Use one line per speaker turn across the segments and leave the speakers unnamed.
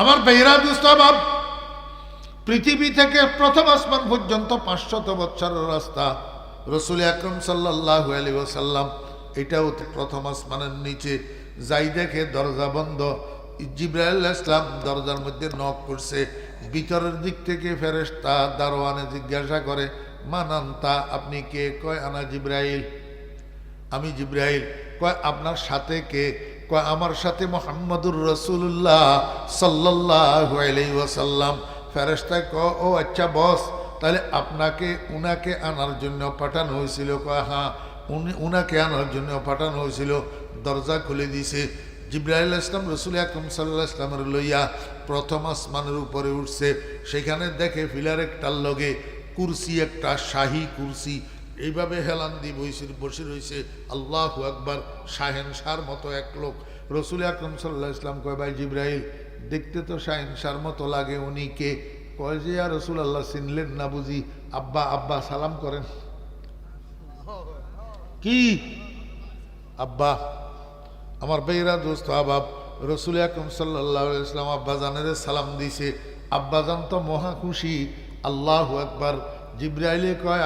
আমার বেহরা দুস্তাবাব পৃথিবী থেকে প্রথম আসমান পর্যন্ত পাঁচশত বছরের রাস্তা। রসুল আকরম সাল্লাহ আলী ওসাল্লাম এটাও প্রথম আসমানের নিচে যাই দেখে দরজা বন্ধ। জিব্রাইল ইসলাম দরজার মধ্যে নখ করছে ভিতরের দিক থেকে ফেরেশতা দারোয়ানে জিজ্ঞাসা করে, মানান্তা, আপনি কে? কয়, আনা জিব্রাইল? আমি জিব্রাইল, কয়, আপনার সাথে কে? আমার সাথে মোহাম্মদুর রসুল্লাহ সাল্লাহ ওয়াসাল্লাম। ফেরেস্তায় ক ও আচ্ছা বস, তাহলে আপনাকে, উনাকে আনার জন্য পাঠানো হয়েছিল। হ্যাঁ উনি, উনাকে আনার জন্য পাঠানো হয়েছিল। দরজা খুলে দিয়েছে। জিব্রাইল ইসলাম রসুল আকরম সাল্লাহ ইসলামের লইয়া প্রথম আসমানের উপরে উঠছে। সেখানে দেখে ফিলার একটার লগে কুরসি, একটা শাহী কুরসি এইভাবে হেলান দি বসে বসে রয়েছে আল্লাহ আকবার শাহেন শাহর মতো এক লোক। রসুল আকরম সাল্লাহ ইসলাম কয়, ভাই জিব্রাইল, দেখতে তো শাহেন শাহর মতো লাগে উনি কে কয় যে আর রসুল আল্লাহ চিনলেন না বুঝি? আব্বা আব্বা, সালাম করেন। কি? আব্বা, আমার বেইরা দোস্ত, আবাব, রসুল আকরম সাল্লাহ ইসলাম আব্বা জানের সালাম দিছে। আব্বা জান তো মহা খুশি। আল্লাহ একবার জিব্রাইলে কয়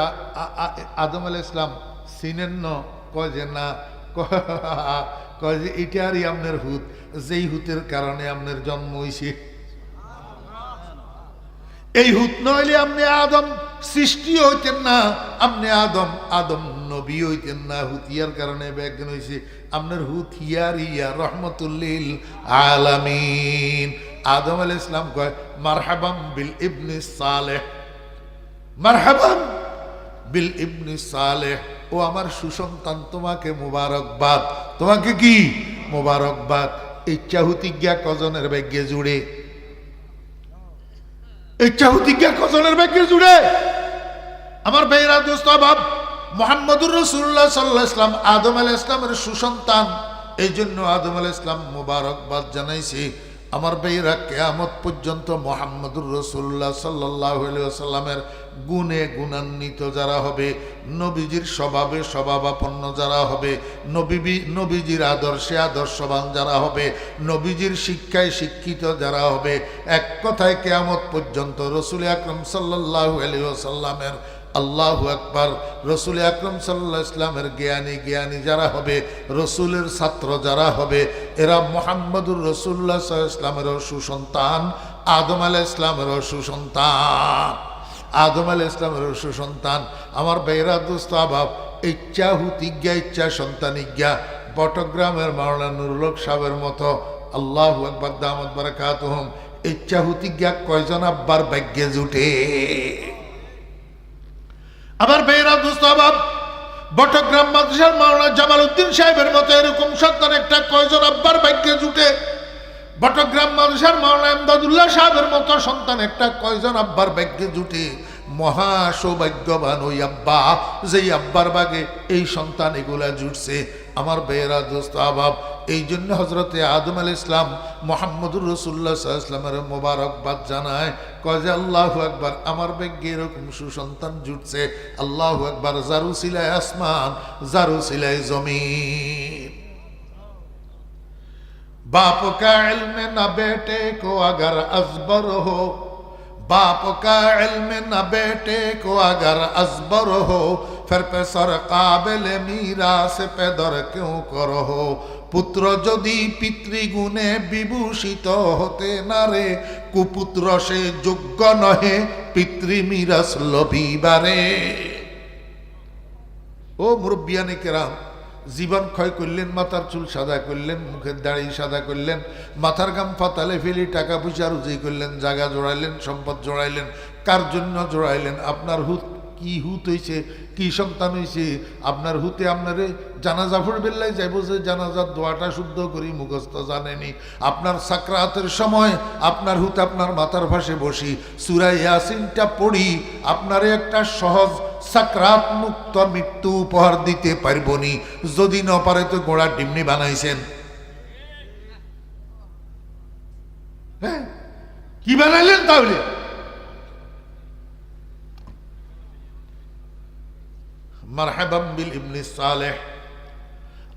আদম আল ইসলাম চিনেন ন? কয় যে, না। কয় যে, এটারই আপনার হুত, যেই হুতের কারণে আপনার জন্ম হয়েছে এই হুত নইলে আপনি আদম সৃষ্টি হইতেন না, আপনি আদম আদম নবী হইতেন না হুতিয়ার কারণে ব্যাজ্ঞান হয়েছে আপনার হুতিয়ার ইয়া, রহমতুল্লিল আলামিন। আদম আল ইসলাম কয়, মারহাবাম বিল ইবনে সালেহ। মারহাবান বিল ইবনে সালেহ। ও আমার সুসন্তান, তোমাকে মুবারকবাদ। তোমাকে কি? মুবারকবাদ। হুতিজ্ঞা কজনের ব্যাগ্যে জুড়ে? কজনের ব্যাগ্যে জুড়ে? আমার বেহরা দোস্ত বাব মোহাম্মদুর রসুল্লাহ সাল্লাহ ইসলাম আদম আল ইসলামের সুসন্তান। এই জন্য আদম আল ইসলাম মুবারকবাদ জানাইছি। আমার বেইরা কেয়ামত পর্যন্ত মোহাম্মদুর রসুল্লাহ সাল্লাহ সাল্লামের গুণে গুণান্বিত যারা হবে, নবীজির স্বভাবে স্বভাবাপন্ন যারা হবে, নবীবি, নবীজির আদর্শে আদর্শবান যারা হবে, নবীজির শিক্ষায় শিক্ষিত যারা হবে, এক কথায় কেয়ামত পর্যন্ত রসুল আকরম সাল্লাহ আলী সাল্লামের আল্লাহ আকবার, রসুল আকরম সাল্লাহ ইসলামের জ্ঞানী জ্ঞানী যারা হবে, রসুলের ছাত্র যারা হবে, এরা মোহাম্মদুর রসুল্লাহ ইসলামেরও সুসন্তান, আদম আলাহ ইসলামেরও সুসন্তান, আদম আলাহ ইসলামেরও সুসন্তান। আমার বেহরা দোস্ত, আবাব ইচ্ছা হুতিজ্ঞা ইচ্ছা সন্তানিজ্ঞা বটগ্রামের মাওলানা নুরুল হক সাহেবের মতো আল্লাহ আকবর দামদ বারাকাতুহম ইচ্ছা হুতিজ্ঞা কয়জন আব্বার ভাগ্যে জুটে? আমার বেয়েরা দুস্তাবাব বটগ্রাম মাদ্রাসার মাওলানা জামাল উদ্দিন সাহেবের মতো এরকম সন্তান একটা কয়জন আব্বার ভাগ্যে জুটে? বটগ্রাম মাদ্রাসার মাওলানা আমদাদুল্লাহ সাহেবের মতো সন্তান একটা কয়জন আব্বার ভাগ্যে জুটে? মহা সৌভাগ্যবান ওই আব্বা, যেই আব্বার বাগে এই সন্তান এগুলা জুটছে। আমার বেয়েরা দোস্ত আবাব এই জন্য হজরতে আদম আল ইসলাম মোহাম্মদুর রসুল্লাহ ইসলামের মোবারকবাদ জানায় কয় যে আল্লাহ একবার আমার ভাগ্যে এরকম সুসন্তান জুটছে আল্লাহ একবার জারু সিলায় আসমান জারু সিলায় জমিন बाप का इल्म न बेटे को अगर अजबर हो बाप का इल्म न बेटे को अगर अजबर हो ফের কাবেলে মীরা সে পেদর কেউ করহ। পুত্র যদি পিতৃগুণে বিভূষিত হতে না রে, কুপুত্র সে যোগ্য নহে পিতৃমিরাস লভিবারে। ও মুরব্বিয়ানি কেরাম, জীবন ক্ষয় করলেন, মাথার চুল সাদা করলেন, মুখের দাড়ি সাদা করলেন, মাথার গাম ফাতালে ফেলি, টাকা পয়সা রুজি করলেন জাগা জোড়াইলেন, সম্পদ জোড়াইলেন, কার জন্য জোড়াইলেন, আপনার হুত কি হুত হইছে, কি সন্তান হয়েছে আপনার হুতে আপনারে জানাজা ফুটবেল্লাই যাইব যে জানাজার দোয়াটা শুদ্ধ করি, মুখস্থ জানেনি। আপনার সাকরাতের সময় আপনার হুত আপনার মাথার পাশে বসি। সুরাই ইয়াসিনটা পড়ি, আপনারে একটা সহজ সাকরাত মুক্ত মৃত্যু উপহার দিতে পারবনি। যদি ন পারে তো গোড়া ডিমনি বানাইছেন। হ্যাঁ? কি বানাইলেন তাহলে? মারহাবাম বিল ইবনে সালেহ।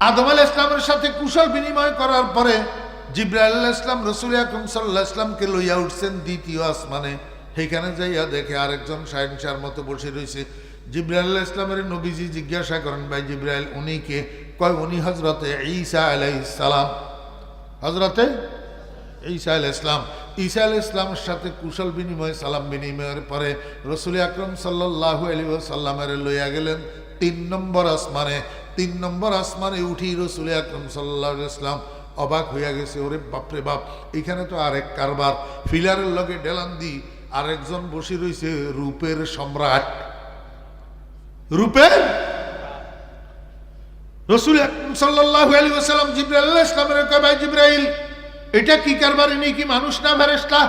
আদম আল ইসলামের সাথে কুশল বিনিময় করার পরে জিব্রাইল ইসলাম রসুল আকরম ইসলামকে লইয়া উঠছেন দ্বিতীয় আসমানে। সেখানে যাইয়া দেখে আরেকজন সায়েন্সার মতো বসে রয়েছে জিব্রাইল ইসলামের নবীজি জিজ্ঞাসা করেন, ভাই জিব্রাইল, উনি কে? কয়, উনি হজরতে ঈসা আলাইসালাম হজরতে ঈসা আল ইসলাম ঈসা আল ইসলামের সাথে কুশল বিনিময়, সালাম বিনিময়ের পরে রসুল আকরম সাল্লাহু আলী সাল্লামের লইয়া গেলেন। তিন নম্বর আসমানে, তিন নম্বর আসমানে উঠি রসুল আকরম সাল্লাহ ইসলাম অবাক হইয়া গেছে, ওরে বাপরে বাপ, এখানে তো আরেক কারবার। ফিলারের লগে ডেলান দি আরেকজন বসে রয়েছে রূপের সম্রাট। রূপের? রসুল সাল্লাহ আলী সাল্লাম জিব্রাইল ইসলামের কয় ভাই জিব্রাইল, এটা কি কারবার ইনি কি মানুষ না ফেরেস্তা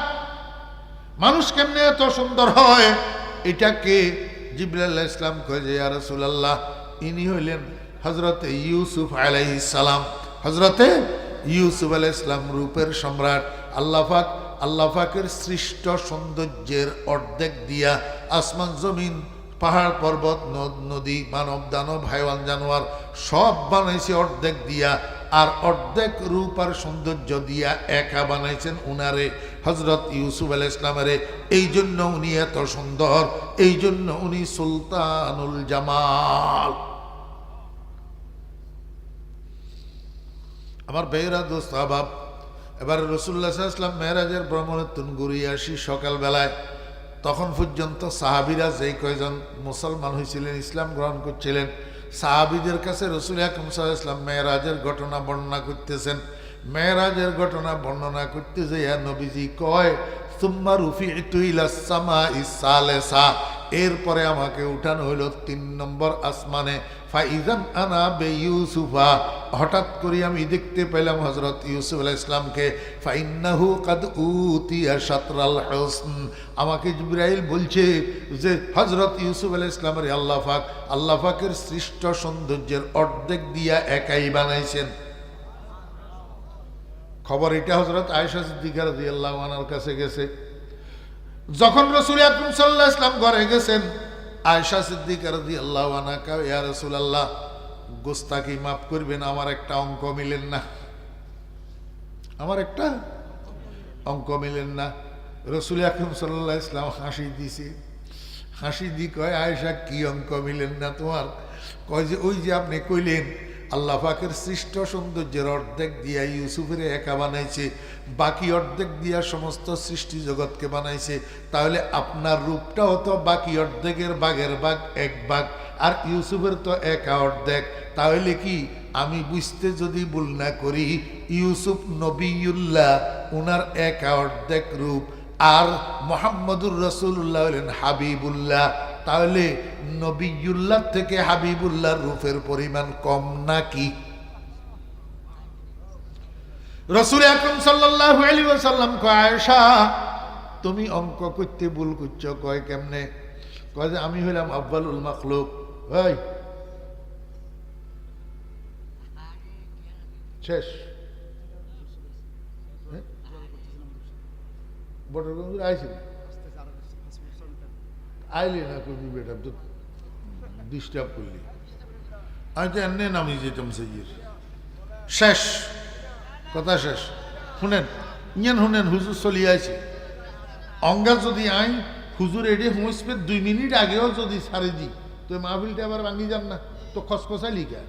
মানুষ কেমনে এত সুন্দর হয়? এটা কে? জিবরাল্লাহ ইসলাম কয়ে ইয়া ইনি হইলেন হজরতে ইউসুফ আলাইহিস সালাম। হজরতে ইউসুফ আলাইহিস ইসলাম রূপের সম্রাট। আল্লাহ পাক, আল্লাহ পাকের সৃষ্ট সৌন্দর্যের অর্ধেক দিয়া আসমান, জমিন, পাহাড়, পর্বত, নদ, নদী, মানব, দানব, হাইওয়ান, জানোয়ার সব বানাইছে অর্ধেক দিয়া। আর অর্ধেক রূপ আর সৌন্দর্য দিয়া একা বানাইছেন উনারে হজরত ইউসুফ আল ইসলামের এই জন্য উনি এত সুন্দর, এই জন্য উনি সুলতানুল জামাল। আমার বেহরা দোস্ত, আবাব, এবার রসুল্লাহ ইসলাম মেহরাজের ভ্রমণের ঘুরিয়ে আসি সকালবেলায়। তখন পর্যন্ত সাহাবিরা যেই কয়জন মুসলমান হয়েছিলেন ইসলাম গ্রহণ করছিলেন সাহাবিদের কাছে রসুল আকম সাল্লাম মেয়েরাজের ঘটনা বর্ণনা করতেছেন। মেয়েরাজের ঘটনা বর্ণনা করতে যাইয়া নবীজি কয়, সুম্মা রুফি ইতুইলাসমা ইসালেসা এরপরে আমাকে উঠানো হইল তিন নম্বর আসমানে। ফাইজান আনা বে ইউসুফা। হঠাৎ করে আমি দেখতে পেলাম হজরত ইউসুফ আলাহ ইসলামকে কাদ উতিয়া সাতরাল হোসন। আমাকে জিব্রাইল বলছে যে হজরত ইউসুফ আলাহ ইসলামের আল্লাহ ফাক আল্লাহ সৃষ্ট সৌন্দর্যের অর্ধেক দিয়া একাই বানাইছেন। খবর এটা হজরত আয়েশা সিদ্দিকার দিয়ে আল্লাহ আনার কাছে গেছে। যখন রসুল আকরম সাল্লাহ ইসলাম ঘরে গেছেন আয়সা সিদ্দিকার আল্লাহ রসুল আল্লাহ গোস্তাকি মাফ করবেন, আমার একটা অঙ্ক মিলেন না। আমার একটা অঙ্ক মিলেন না। রসুল আকরম সাল্লাহ ইসলাম হাসি দিছে। হাসি দি কয় আয়সা কি অঙ্ক মিলেন না তোমার? কয় যে, ওই যে আপনি কইলেন আল্লাহ পাকের সৃষ্ট সৌন্দর্যের অর্ধেক দিয়া ইউসুফের একা বানাইছে, বাকি অর্ধেক দিয়া সমস্ত সৃষ্টি জগৎকে বানাইছে। তাহলে আপনার রূপটাও তো বাকি অর্ধেকের বাঘের বাঘ, এক বাঘ, আর ইউসুফের তো একা অর্ধেক। তাহলে কি আমি বুঝতে যদি ভুল না করি, ইউসুফ নবীউল্লাহ, উনার একা অর্ধেক রূপ, আর মোহাম্মদুর রসুল্লাহ হলেন হাবিবুল্লাহ। তাহলে নবীউল্লাহ থেকে হাবিবুল্লাহ রূপের পরিমাণ কম নাকি? রসুল আকরম সাল্লাহ আয়সা তুমি অঙ্ক করতে ভুল কয়, কেমনে? কয় যে, আমি হইলাম আব্বালুল মাখলুক। ওই। শেষ। বটরগঞ্জ আইসি আইলি না করবি বেটা, তো ডিস্টার্ব করলি। আমি তো এমনি নামি যেতাম সেইয়ের। শেষ, কথা শেষ। শুনেন ইয়েন শুনেন, হুজুর চলি আছে অঙ্গা যদি আই, হুজুর এডে হুঁসবে দুই মিনিট আগেও যদি সারে দি, তো মাহফিলটা আবার ভাঙি যান না, তো খসখসাই লিখা।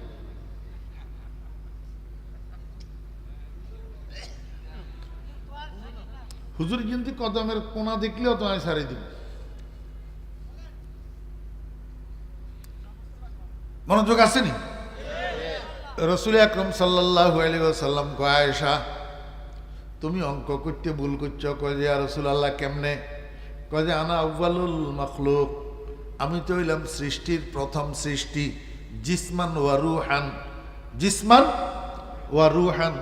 হুজুর কিন্তু কদমের কোনা দেখলেও তো আমি সারে দিব। মনোযোগ আসেনি? রসুল আকরম সাল্লাহ আলী আয়েশা, তুমি অঙ্ক করতে ভুল করছ। কয় যে রসুল আল্লাহ কেমনে? কয় যে, আনা আব্বালুল মখলুক। আমি তো হইলাম সৃষ্টির প্রথম সৃষ্টি। জিসমান ওয়া রুহান। জিসমান ওয়া রুহান।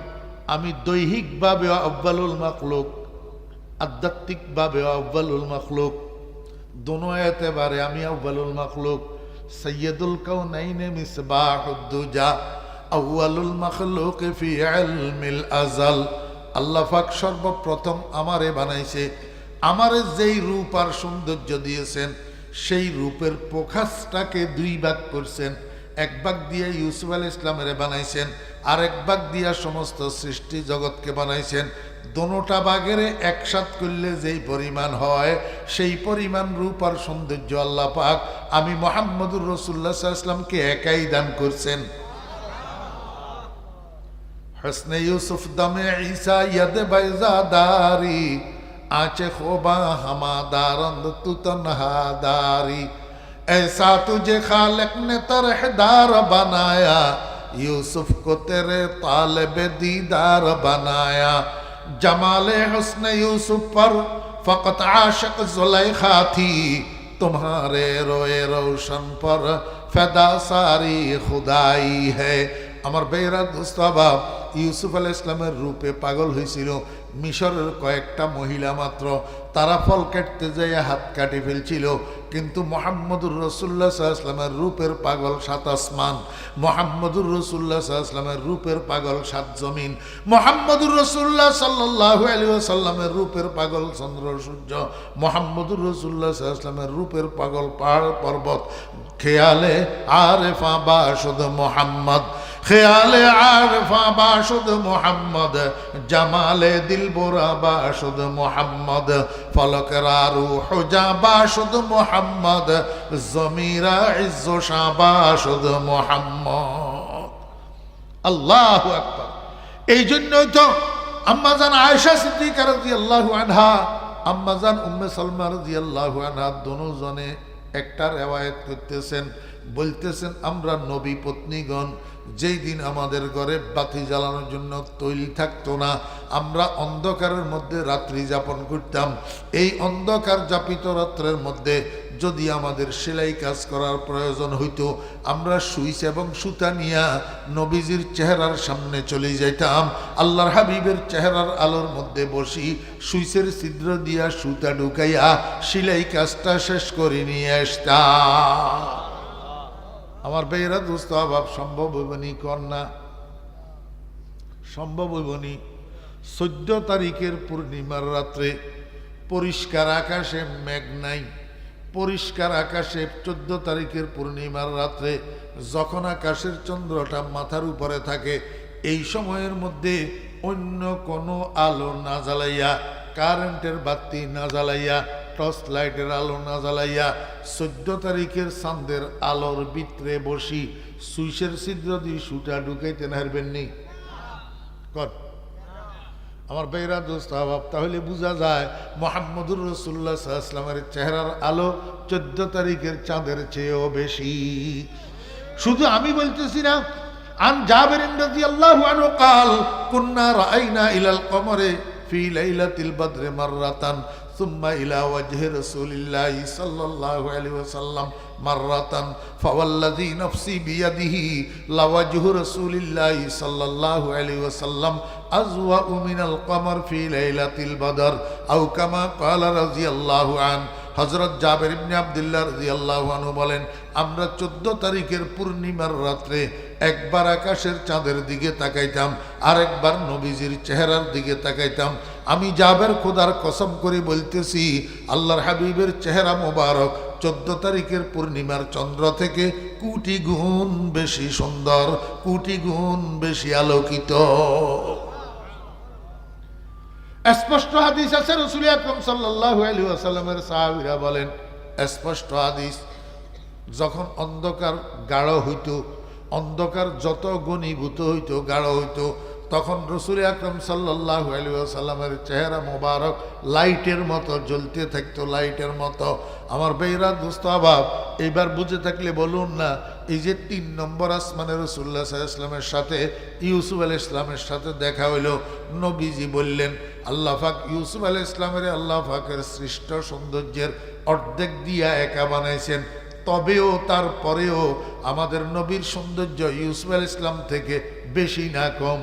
আমি দৈহিকভাবে আব্বালুল মখলুক। আধ্যাত্মিকভাবে আব্বালুল মখলুক। দোনো এতেবারে আমি আব্বালুল মখলুক। সৈয়দুল কৌনাইনে মিসবাহুদ্দুজা আউয়ালুল মখলুক ফি ইলমিল আজাল আল্লাহ পাক সর্বপ্রথম আমারে বানাইছে। আমারে যেই রূপ আর সৌন্দর্য দিয়েছেন, সেই রূপের প্রকাশটাকে দুই ভাগ করছেন। এক ভাগ দিয়ে ইউসুফ আল ইসলামের বানাইছেন, আরেক ভাগ দিয়া সমস্ত সৃষ্টি জগৎকে বানাইছেন। দোনোটা বাগের একসাথ করলে যেই পরিমাণ হয় সেই পরিমাণ রূপ আর সৌন্দর্য আল্লাহ পাক আমি মোহাম্মদুর রসুল্লাহ ইসলামকে একাই দান করছেন হসনে ইউসুফ দমে ঈসা ইয়দ বাইজাদারি आंचे खोबा हमादारंद तू तनहादारी ऐसा तुझे खालिक ने तरहदार बनाया यूसुफ को तेरे तालब दीदार बनाया জামালে হসনে ইউসুফ পর, ফকত আশক জুলাইখা থি তোমারে রোয়ে রোশন পর ফেদা সারি খুদাই হে। আমার বেহরা বাব, ইউসুফ আল ইসলামের রূপে পাগল হয়েছিল মিশরের কয়েকটা মহিলা মাত্র, তারা ফল কাটতে যেয়ে হাত কাটি ফেলছিল। কিন্তু মোহাম্মদুর রসুল্লাহ সাল্লামের রূপের পাগল সাত আসমান। মোহাম্মদুর রসুল্লাহ সাল্লামের রূপের পাগল সাত জমিন। মোহাম্মদুর রসুল্লাহ সাল্লাহ আলী সাল্লামের রূপের পাগল চন্দ্র সূর্য। মোহাম্মদুর রসুল্লাহ সাল্লামের রূপের পাগল পাহাড় পর্বত। খেয়ালে আরে আরেফা বাসুদ মোহাম্মদ। খেয়ালে আরফা বাসুদ মোহাম্মদ, জামালে দিলবোরা বাসুদ মোহাম্মদ, ফলকরা রুহজা বাসুদ মোহাম্মদ, জমিরা ইজ্জোশা বাসুদ মোহাম্মদ। আল্লাহ আকবার। এই জন্যই তো আম্মাজান আয়েশা সিদ্দিকা রাদিয়াল্লাহু আনহা, আম্মাজান উম্মে সালমা রাদিয়াল্লাহু আনহা দুজনে একটা রেওয়ায়ত করতেছেন, বলতেছেন, আমরা নবী পত্নীগণ যেই দিন আমাদের ঘরে বাতি জ্বালানোর জন্য তৈল থাকতো না, আমরা অন্ধকারের মধ্যে রাত্রি যাপন করতাম। এই অন্ধকার যাপিত রাত্রের মধ্যে যদি আমাদের সেলাই কাজ করার প্রয়োজন হইতো, আমরা সুইচ এবং সুতা নিয়া নবীজির চেহারার সামনে চলে যাইতাম। আল্লাহর হাবিবের চেহারার আলোর মধ্যে বসি সুইচের ছিদ্র দিয়া সুতা ঢুকাইয়া সেলাই কাজটা শেষ করে নিয়ে আসতাম। আমার বেয়েরা দুস্থ অভাব সম্ভব হইবনি কন্যা সম্ভব হইবনি চোদ্দ তারিখের পূর্ণিমার রাত্রে পরিষ্কার আকাশে মেঘ নাই। পরিষ্কার আকাশে চোদ্দ তারিখের পূর্ণিমার রাত্রে যখন আকাশের চন্দ্রটা মাথার উপরে থাকে, এই সময়ের মধ্যে অন্য কোনো আলো না জ্বালাইয়া, কারেন্টের বাতি না জ্বালাইয়া টর্চ লাইটের আলো না জ্বালাইয়া চোদ্দ তারিখের চাঁদের আলোর বিত্রে বসি। সুইসের ছিদ্র দিয়ে সুটা ঢুকাইতে নারবেন নি। কর আমার বেহরা দোস্তাবাব তাহলে বোঝা যায় মোহাম্মদুর রসুল্লা সাল্লামের চেহারার আলো চোদ্দ তারিখের চাঁদের চেয়েও বেশি। শুধু আমি বলতেছি না, আন জাবের ইন্দ্রজি আল্লাহ কাল কন্যা রাইনা ইলাল কমরে ফি লাইলাতিল বদরে মাররাতান ثم الى وجه رسول الله صلى الله عليه وسلم مرة فوالذي نفسي بيده لوجه رسول الله صلى الله عليه وسلم أزوأ من القمر في ليلة البدر أو كما قال رضي الله عنه হজরত জাবের ইবনে আবদুল্লাহ রাদিয়াল্লাহু আনহু বলেন আমরা চোদ্দ তারিখের পূর্ণিমার রাত্রে একবার আকাশের চাঁদের দিকে তাকাইতাম আর একবার নবীজির চেহারার দিকে তাকাইতাম আমি জাবের খোদার কসম করে বলতেছি, আল্লাহর হাবিবের চেহারা মোবারক চোদ্দ তারিখের পূর্ণিমার চন্দ্র থেকে কুটি গুণ বেশি সুন্দর, কুটি গুণ বেশি আলোকিত। স্পষ্ট হাদিস আছে, রসুল আকরম সাল্লাহ আলী সাহাবিরা বলেন, স্পষ্ট হাদিস, যখন অন্ধকার গাঢ় হইত, অন্ধকার যত ঘনীভূত হইত, গাঢ় হইত তখন রসুল আকরম সাল্লাহ আলী চেহারা মোবারক লাইটের মতো জ্বলতে থাকতো, লাইটের মতো। আমার বেইরা দুস্ত অভাব এইবার বুঝে থাকলে বলুন না, এই যে তিন নম্বর আসমানের রসুল্লাহ ইসলামের সাথে, ইউসুফ আল ইসলামের সাথে দেখা হইল, নবীজি বললেন, আল্লাহ ফাক ইউসুফ আল ইসলামের আল্লাহ ফাকের সৃষ্ট সৌন্দর্যের অর্ধেক দিয়া একা বানাইছেন। তবেও তারপরেও আমাদের নবীর সৌন্দর্য ইউসুফ আল ইসলাম থেকে বেশি না কম।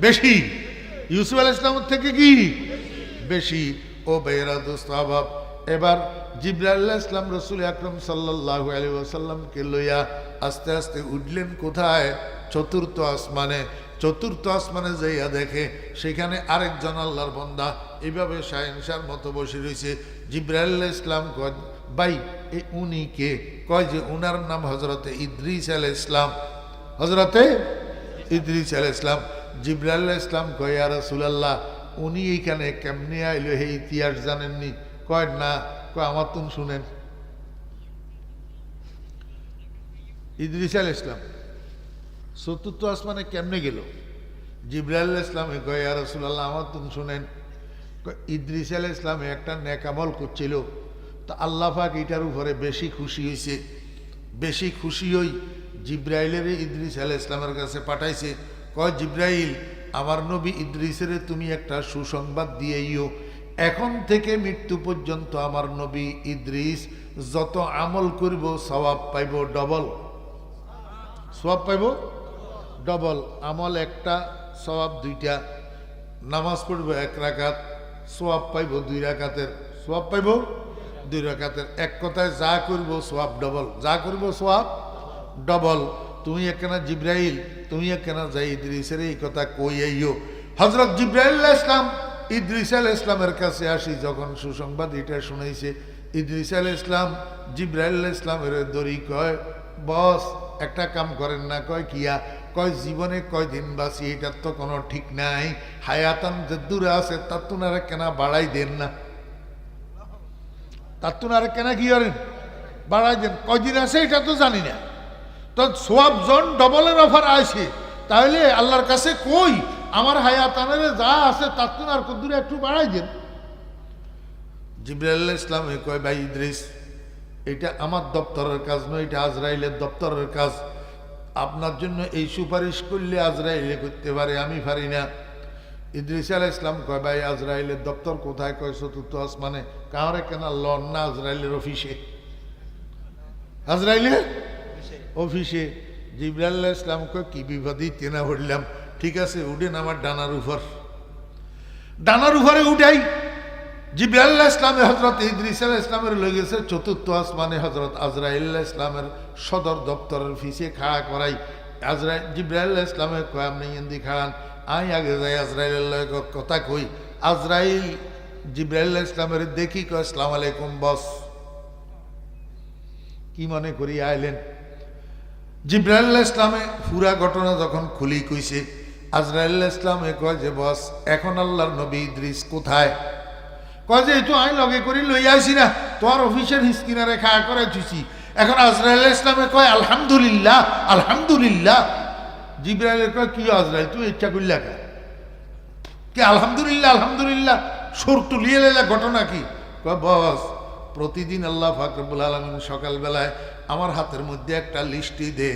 বেশি। ইউসুফ আল ইসলামের থেকে কি? বেশি। ও বেহরা দোস্তাবাব এবার জিব্রাল্লাহ ইসলাম রসুল আকরম সাল্লাহ আলী ওসাল্লামকে লইয়া আস্তে আস্তে উঠলেন কোথায়? চতুর্থ আসমানে। চতুর্থ আসমানে যাইয়া দেখে সেখানে আরেকজন আল্লাহর বন্দা। এইভাবে শাহিনশার মতো বসে রয়েছে জিব্রাল্লাহ ইসলাম কয়, ভাই, এ উনি কে? কয় যে, উনার নাম হজরতে ইদ্রিস আল ইসলাম হজরতে ইদ্রিস আল ইসলাম জিব্রাইল ইসলাম কয় আর রসুলাল্লাহ, উনি এইখানে কেমনে আইল? হে ইতিহাস জানেননি? কয়, না। কয়, আমার তুন শুনেন। ইদ্রিস আল ইসলাম চতুর্থ আসমানে কেমনে গেল? জিব্রাইল ইসলামে কয় আর রসুলাল্লাহ, আমার তুন শুনেন। ইদ্রিস আল ইসলামে একটা নেকামল করছিল। তো আল্লাহ পাক এটার উপরে বেশি খুশি হয়েছে বেশি খুশি হই জিব্রাইলের ইদ্রিস আল ইসলামের কাছে পাঠাইছে। কয়, জিব্রাইল, আমার নবী ইদ্রিসের তুমি একটা সুসংবাদ দিয়েইও। এখন থেকে মৃত্যু পর্যন্ত আমার নবী ইদ্রিস যত আমল করব, সওয়াব পাইব ডবল। সওয়াব পাইব? ডবল। আমল একটা, সওয়াব দুইটা। নামাজ পড়ব এক রাকাত সোয়াব পাইব দুই রাকাতের। সোয়াব পাইব দুই রাকাতের। এক কথায় যা করব সোয়াব ডবল। যা করব সোয়াব ডবল। তুমি একখানা জিব্রাইল, তুমি একখানা যাই ইদ্রিসের এই কথা কই আইও হজরত জিব্রাইল ইসলাম ইদ্রিস আল ইসলামের কাছে আসি, যখন সুসংবাদ এটা শুনাইছে, ইদ্রিস আল ইসলাম জিব্রাইল ইসলামের দড়ি কয়, বস, একটা কাম করেন না। কয়, কিয়া? কয়, জীবনে কয় দিন বাঁচি, এটার তো কোনো ঠিক নাই। হায়াতান যে দূরে আছে, তার তুনারে কেনা বাড়াই দেন না। তার তুনারে কেনা কি করেন? বাড়াই দেন। কয়দিন আছে, এটা তো জানি না। তো সোয়াব জন ডবলের অফার আছে তাহলে আল্লাহর কাছে কই, আমার হায়াতানের যা আছে তার আর কদ্দুরে একটু বাড়াই দেন। জিব্রাইল ইসলাম কয়, ভাই ইদ্রিস, এটা আমার দপ্তরের কাজ নয়, এটা আজরাইলের দপ্তরের কাজ। আপনার জন্য এই সুপারিশ করলে আজরাইলে করতে পারে, আমি পারি না। ইদ্রিস আল ইসলাম কয়, ভাই আজরাইলের দপ্তর কোথায়? কয়, চতুর্থ আসমানে। কাহরে কেনা লন না আজরাইলের অফিসে আজরাইলের? অফিসে, জিব্রাইল ইসলাম কয় কি বিপদই তেনা হইলাম ঠিক আছে, উঠেন আমার ডানার উপর। ডানার উপরে উঠাই জিব্রাইল্লাহ ইসলামে হজরত ইদ্রিস আল ইসলামের লেগেছে চতুর্থ আসমানে হজরত আজরাইল্লাহ ইসলামের সদর দপ্তরের ফিসে খাড়া করাই। আজরাই জিব্রাইল্লাহ ইসলামে কয়, আপনি ইন্দি খাড়ান। আই আগে যাই আজরাইল্লাহ কথা কই। আজরাইল জিব্রাইল্লাহ ইসলামের দেখি কয়, আসসালাম আলাইকুম, বস। কি মনে করি, আইলেন। জিব্রাইল্লাহ ইসলামে পুরা ঘটনা যখন খুলি কইছে আজরাইল্লাহ ইসলামে কয় যে, বস, এখন আল্লাহর নবী ইদ্রিস কোথায়? কয় যে একটু আইন লগে করি লই আইসি না তোমার অফিসের হিসকিনারে খায়া করে চুছি এখন আজরাইল ইসলামে কয়, আলহামদুলিল্লাহ আলহামদুলিল্লাহ। জিব্রাইলের কয়, কি আজরাইল, তুই ইচ্ছা করলা কে? কি, আলহামদুলিল্লাহ আলহামদুলিল্লাহ, সুর তুলিয়ে লেলা ঘটনা কি? কয়, বস প্রতিদিন আল্লাহ ফাকরবুল আলমিন সকালবেলায় আমার হাতের মধ্যে একটা লিস্টি দে।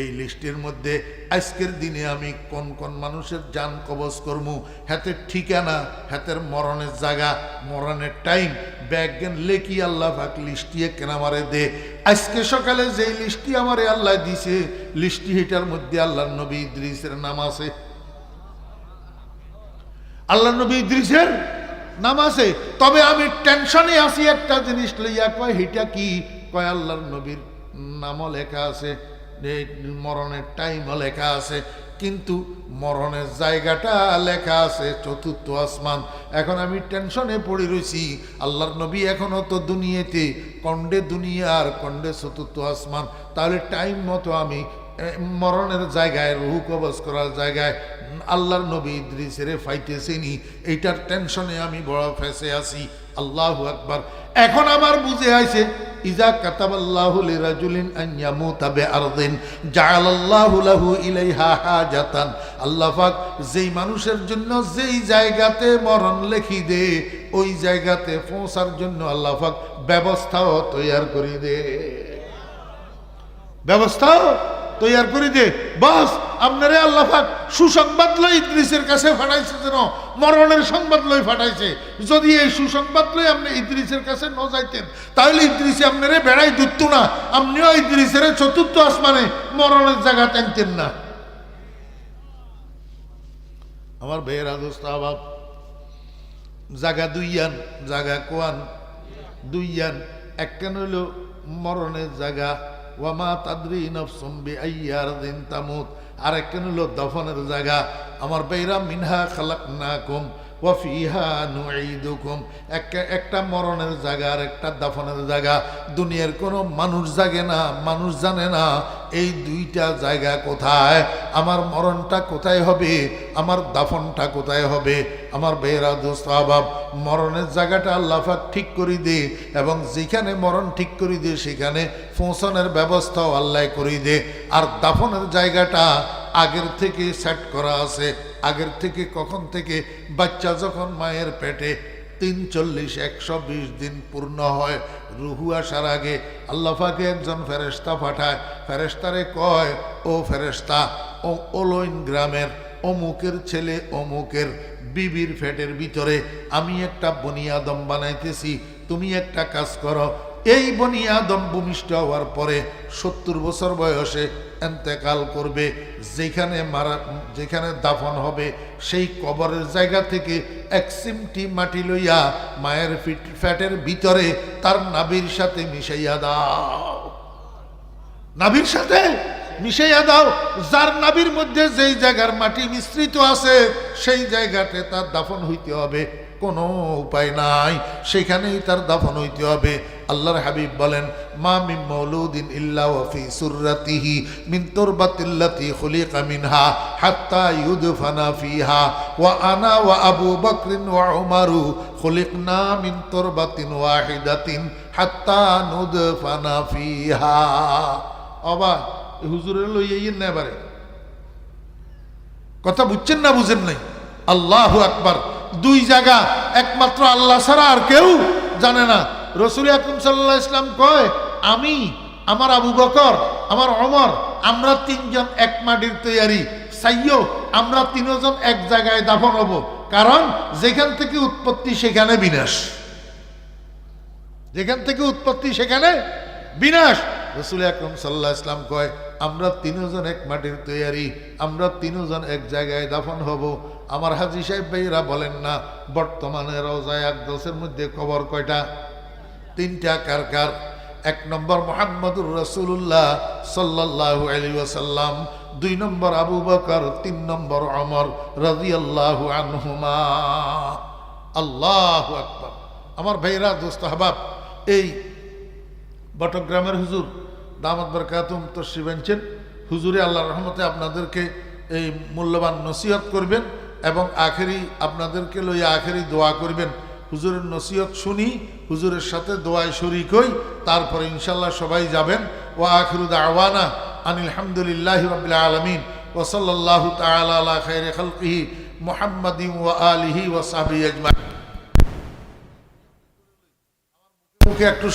এই লিস্টের মধ্যে আজকের দিনে আমি কোন কোন মানুষের যান কবজ করমু, হাতের ঠিকানা, হাতের মরণের জায়গা, মরণের টাইম ব্যাগেন লেখি আল্লাহ ফাক লিস্টিয়ে কেনামারে দে। আজকে সকালে যেই লিস্টি আমারে আল্লাহ দিছে লিস্টি হিটার মধ্যে আল্লাহ নবী ইদ্রিসের নাম আছে। আল্লাহ নবী ইদ্রিসের নাম আছে তবে আমি টেনশনে আসি একটা জিনিস লইয়া কয় হিটা কি? কয়, আল্লাহর নবীর নামও লেখা আছে মরণের টাইমও লেখা আছে, কিন্তু মরণের জায়গাটা লেখা আছে চতুর্থ আসমান। এখন আমি টেনশনে পড়ে রয়েছি আল্লাহর নবী এখনও তো দুনিয়াতে, কণ্ডে দুনিয়া আর কণ্ডে চতুর্থ আসমান। তাহলে টাইম মতো আমি মরণের জায়গায়, রুহু কবজ করার জায়গায়, আল্লাহর নবী ইদ্রিসেরে ফাইতেছেনি এইটার টেনশনে আমি বড় ফেসে আছি। আল্লাহ আকবার। এখন আমার বুঝে আইছে ইজা কাতাবাল্লাহু লিরাজুলিন আন ইয়ামুতা বিআরদিন, জাআলাল্লাহু লাহু ইলাইহা হাজাতান। আল্লাহ পাক যেই মানুষের জন্য যেই জায়গাতে মরণ লেখি দে, ওই জায়গাতে পৌঁছার জন্য আল্লাহ পাক ব্যবস্থাও তৈয়ার করে দে। ব্যবস্থাও তৈয়ার করে দে বাস, আপনারে আল্লাহ পাক সুসংবাদ লই ইদ্রিসের কাছে ফাটাইছে যেন, মরণের সংবাদ লই ফাটাইছে। যদি এই সুসংবাদ লই আপনি ইদ্রিসের কাছে ন যাইতেন, তাহলে ইদ্রিসে আপনারে বেড়াই দিত না। আপনিও ইদ্রিসের চতুর্থ আসমানে মরণের জায়গা টানতেন না। আমার ভাইয়ের আদস্ত আবাব জাগা দুইয়ান জাগা কোয়ান দুইয়ান একখান হইল মরণের জায়গা ওয়ামা তাদ্রি নফসম্বি আইয়ার দিন তামুত। আর একখান হলো, দফনের জায়গা। আমার বেইরা মিনহা খালাক না কুম ওয়াফিহা নুঈদুকুম। একটা একটা মরণের জায়গা, আর একটা দাফনের জায়গা। দুনিয়ার কোনো মানুষ জাগে না, মানুষ জানে না এই দুইটা জায়গা কোথায়। আমার মরণটা কোথায় হবে? আমার দাফনটা কোথায় হবে? আমার বেহরা দোস্ত আবাব মরণের জায়গাটা আল্লাহাক ঠিক করে দে এবং যেখানে মরণ ঠিক করে দে, সেখানে পৌঁছানোর ব্যবস্থাও আল্লাহ করে দে। আর দাফনের জায়গাটা আগের থেকে সেট করা আছে। আগের থেকে কখন থেকে বাচ্চা যখন মায়ের পেটে তিন চল্লিশ, একশো বিশ দিন পূর্ণ হয়, রুহু আসার আগে আল্লাফাকে একজন ফেরেস্তা পাঠায়। ফেরেস্তারে কয়, ও ফেরেস্তা ও ওলইন গ্রামের অমুকের ছেলে, অমুকের বিবির ফেটের ভিতরে আমি একটা বনিয়াদম বানাইতেছি। তুমি একটা কাজ করো এই বনি আদম ভূমিষ্ঠ হওয়ার পরে সত্তর বছর বয়সে এন্তেকাল করবে, যেখানে মারা, যেখানে দাফন হবে, সেই কবরের জায়গা থেকে এক সিমটি মাটি লইয়া মায়ের ফিট ফ্যাটের ভিতরে তার নাবির সাথে মিশাইয়া দাও। নাবির সাথে মিশাইয়া দাও, যার নাবির মধ্যে যেই জায়গার মাটি মিশ্রিত আছে, সেই জায়গাতে তার দাফন হইতে হবে। কোনো উপায় নাই, সেখানেই তার দাফন হইতে হবে। আল্লাহর হাবিব বলেন, মা মিন মৌলুদিন ইল্লা ওয়াফি সুররাতিহি মিন তুরবাতিল্লাতি খুলিকা মিনহা হাত্তা ইউদফানা ফিহা ওয়া আনা ওয়া আবু বকরিন ওয়া উমারু খুলিকনা মিন তুরবাতিন ওয়াহিদাতিন হাত্তা নুদফানা ফিহা। অবা হুজুরের লইয়াই না এবারে? কথা বুঝছেন না বুঝেন নাই? আল্লাহ আকবার। দুই জায়গা, একমাত্র আল্লাহ ছাড়া আর কেউ জানে না। রসুল আকরম সাল্লাহ ইসলাম কয়, আমি, আমার আবু বকর, আমার অমর আমরা তিনজন এক মাটির তৈয়ারি। সাইয়ো আমরা তিনজন এক জায়গায় দাফন হব। কারণ যেখান থেকে উৎপত্তি সেখানে বিনাশ। যেখান থেকে উৎপত্তি সেখানে বিনাশ। রসুল আকরম সাল্লাহ ইসলাম কয়, আমরা তিনজন এক মাটির তৈয়ারি, আমরা তিনজন এক জায়গায় দাফন হব। আমার হাজি সাহেব ভাইরা বলেন না, বর্তমানে রওজায় আকদসের মধ্যে কবর কয়টা? তিনটা কার কার এক নম্বর মোহাম্মদুর রসুল্লাহ সাল্লাহ আলী ওয়াসাল্লাম, দুই নম্বর আবু বকর, তিন নম্বর অমর রাজিয়াল্লাহ আনহুমা। আল্লাহ আকবর। আমার ভাইরা, দোস্ত হাবাব এই বটগ্রামের হুজুর দামদ বরকাতুম তশ্রিফ আনছেন। হুজুরে আল্লাহ রহমতে আপনাদেরকে এই মূল্যবান নসিহত করবেন এবং আখেরি আপনাদেরকে লইয়া আখেরি দোয়া করবেন। হুজুরের নসিহত শুনি, হুজুরের সাথে দোয়ায় শরিক হই, তারপরে ইনশাল্লাহ সবাই যাবেন। ও আখরুদ আওয়ানা আনিলহামদুলিল্লাহ রবিল আলমিন। ওসল্লাহ তালা খাই খালকিহি মোহাম্মদিন ও আলিহি ওসাবি আজমা একটু